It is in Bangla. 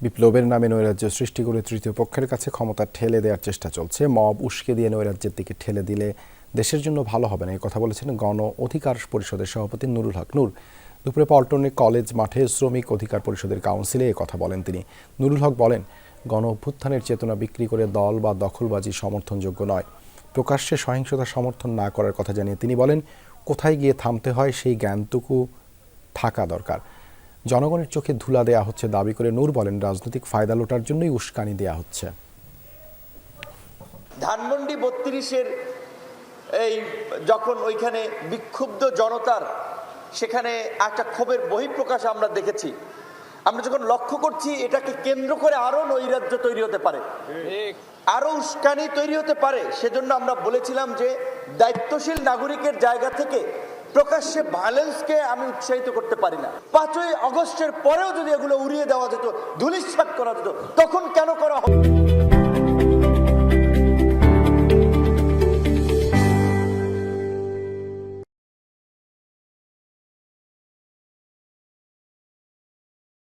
বিপ্লবের নামে নৈরাজ্য সৃষ্টি করে তৃতীয় পক্ষের কাছে ক্ষমতা ঠেলে দেওয়ার চেষ্টা চলছে। মব উস্কে দিয়ে নৈরাজ্যের দিকে ঠেলে দিলে দেশের জন্য ভালো হবে না, এই কথা বলেছেন গণ অধিকার পরিষদের সভাপতি নুরুল হক। নূর, দুপুরে পল্টনে কলেজ মাঠে শ্রমিক অধিকার পরিষদের কাউন্সিলে এ কথা বলেন তিনি। নুরুল হক বলেন, গণ অভ্যুত্থানের চেতনা বিক্রি করে দল বা দখলবাজি সমর্থনযোগ্য নয়। প্রকাশ্যে সহিংসতা সমর্থন না করার কথা জানিয়ে তিনি বলেন, কোথায় গিয়ে থামতে হয় সেই জ্ঞানটুকু থাকা দরকার। জনগণের চোখে ধুলা দেয়া হচ্ছে, দাবি করে নূর বলেন, রাজনৈতিক ফায়দা লোটার জন্যই উস্কানি দেয়া হচ্ছে। ধানমন্ডি বত্রিশের এই যখন ওইখানে বিক্ষুব্ধ জনতার সেখানে একটা ক্ষোভের বহিঃপ্রকাশ আমরা দেখেছি, আমরা যখন লক্ষ্য করছি, এটাকে কেন্দ্র করে আরও নৈরাজ্য তৈরি হতে পারে। আরও উস্কানি তৈরি হতে পারে, সেজন্য আমরা বলেছিলাম যে দায়িত্বশীল নাগরিকের জায়গা থেকে প্রকাশ্যে ভায়োলেন্সকে আমি উৎসাহিত করতে পারি না। পাঁচই অগস্টের পরেও যদি এগুলো উড়িয়ে দেওয়া যেত, ধুলিস্বাত করা যেত, তখন কেন করা হবে